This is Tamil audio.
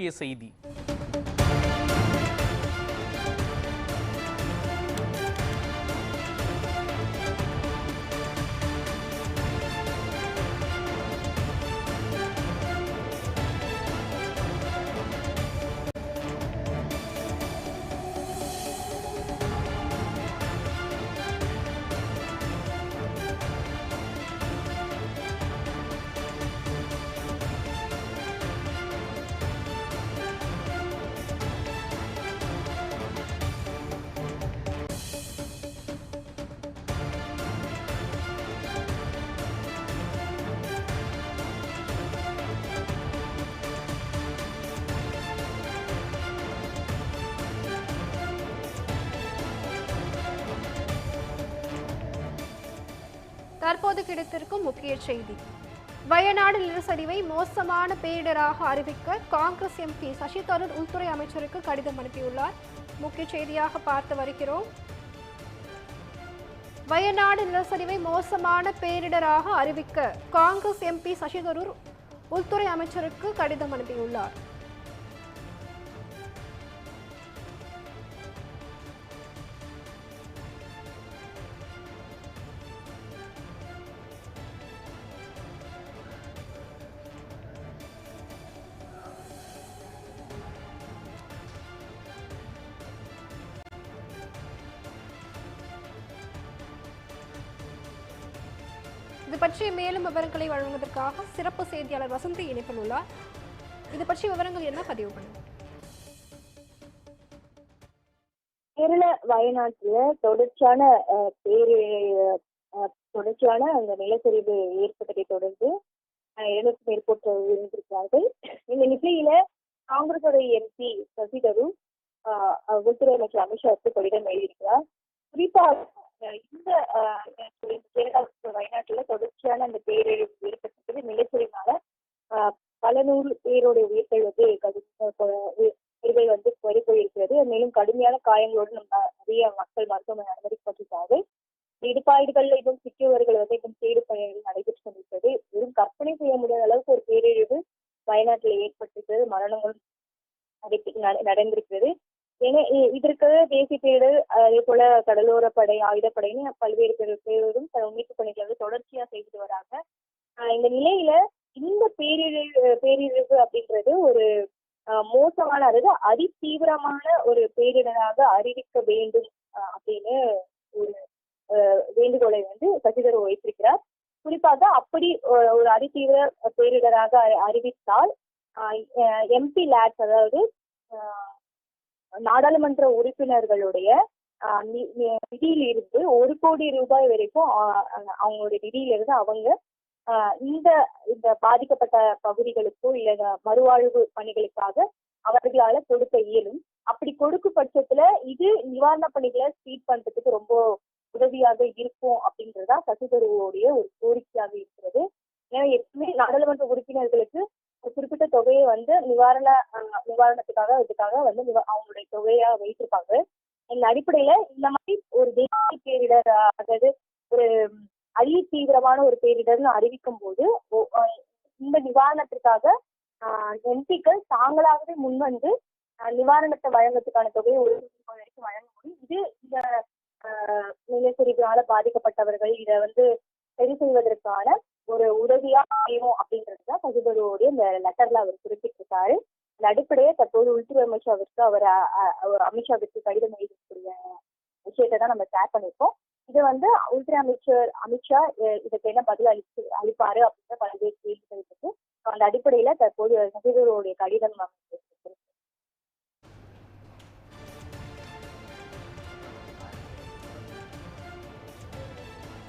முக்கிய செய்தி தற்போது கிடைத்திருக்கும் முக்கிய செய்தி. வயநாடு நிலச்சரிவை மோசமான பேரிடராக அறிவிக்க காங்கிரஸ் எம்பி சசி தரூர் உள்துறை அமைச்சருக்கு கடிதம் அனுப்பியுள்ளார். முக்கிய செய்தியாக பார்த்து வருகிறோம். வயநாடு நிலச்சரிவை மோசமான பேரிடராக அறிவிக்க காங்கிரஸ் எம்பி சசி தரூர் உள்துறை அமைச்சருக்கு கடிதம் அனுப்பியுள்ளார். இது பற்றிய மேலும் விவரங்களை வழங்குவதற்காக சிறப்பு செய்தியாளர் வசந்தி இணைப்பில் உள்ளார். இது பற்றிய விவரங்கள் என்ன பதிவு பண்ணுங்க கேரள வயநாட்டுல தொடர்ச்சியான பேரு தொடர்ச்சியான அந்த நிலச்சரிவு ஏற்பட்டதை தொடர்ந்து எழுநூத்தி மேற்பட்ட உயிரிழந்திருக்கிறார்கள். இந்த நிலையில காங்கிரஸோட எம்பி சசி தரூர் உள்துறை அமைச்சர் அமித்ஷாவுக்கு கடிதம் எழுதியிருக்கிறார். குறிப்பாக இந்த கேரளாவுக்கு கேரளா வயநாட்டுல தொடர்ச்சியான அந்த பேரழிவு ஏற்பட்டது நிலச்சரிவினால பல நூறு பேருடைய உயிர்கள் வந்து உயிர்கள் வந்து பறி போயிருக்கிறது. மேலும் கடுமையான காயங்களோடு நம்ம நிறைய மக்கள் மருத்துவமனை அனுமதிக்கப்பட்டிருக்காங்க இடுபாடுகள்ல இன்னும் சிக்கியவர்கள் வந்து இன்னும் தேடு பணிகள் நடைபெற்று கொண்டிருக்கிறது. வெறும் கற்பனை செய்ய முடியாத அளவுக்கு ஒரு பேரழிவு வயநாட்டில் ஏற்பட்டிருக்கிறது. மரணங்களும் நடைபெற்று- நடந்திருக்கிறது. ஏன்னா இதற்கு தேசிய பேரிடர் அதே போல கடலோர படை ஆயுதப்படைன்னு பல்வேறு பேர் பேரும் மீட்பு பணிகளை வந்து தொடர்ச்சியா செய்துட்டு வராங்க. இந்த நிலையில இந்த பேரிழிவு பேரிழிவு அப்படின்றது ஒரு மோசமான அதாவது அதிதீவிரமான ஒரு பேரிடராக அறிவிக்க வேண்டும் அப்படின்னு ஒரு வேண்டுகோளை வந்து சசிதர் வைத்திருக்கிறார். குறிப்பாக அப்படி ஒரு- அதிதீவிர பேரிடராக அறிவித்தால் எம்பி லேட்ஸ் அதாவது நாடாளுமன்ற உறுப்பினர்களுடைய ஆஹ் நி- ஒரு கோடி ரூபாய் வரைக்கும் அவங்களுடைய நிதியில இருந்து அவங்க இந்த இந்த பாதிக்கப்பட்ட பகுதிகளுக்கோ இல்ல மறுவாழ்வு பணிகளுக்காக அவர்களால கொடுக்க இயலும். அப்படி கொடுக்கும் பட்சத்துல இது நிவாரண பணிகளை ஸ்பீட் பண்றதுக்கு ரொம்ப உதவியாக இருக்கும் அப்படின்றதா சசிதருவோடைய ஒரு கோரிக்கையாக இருக்கிறது. ஏன்னா எப்பவுமே நாடாளுமன்ற உறுப்பினர்களுக்கு தொகையை வந்து நிவாரண நிவாரணத்துக்காக இதுக்காக வந்து அவங்களுடைய தொகையா வைத்திருப்பாங்க. இந்த அடிப்படையில இந்த மாதிரி ஒரு தேசிய பேரிடர் அதாவது ஒரு அதி தீவிரமான ஒரு பேரிடர்னு அறிவிக்கும் போது இந்த நிவாரணத்திற்காக எம்பிக்கள் தாங்களாகவே முன்வந்து நிவாரணத்தை வழங்குறதுக்கான தொகையை ஒரு வரைக்கும் வழங்க முடியும் இது இந்த ஆஹ் நிலச்சரிவினால பாதிக்கப்பட்டவர்கள் இதை வந்து சரி செய்வதற்கான ஒரு உதவியா அமையும் அப்படின்றதுதான் சசிதருவோடைய இந்த லெட்டர்ல அவர் குறிப்பிட்டிருக்காரு. இந்த அடிப்படையை தற்போது உள்துறை அமைச்சருக்கு அவர் அ- அமித்ஷாவிற்கு கடிதம் எழுதக்கூடிய விஷயத்தை தான் நம்ம ஷேர் பண்ணியிருக்கோம். இது வந்து உள்துறை அமைச்சர் அமித்ஷா இதற்கு இதுக்கு என்ன பதில் அளிச்சு அளிப்பாரு அப்படின்ற பல்வேறு கேள்விகள் இருக்கு. அந்த அடிப்படையில தற்போது சசிதருவோடைய கடிதம்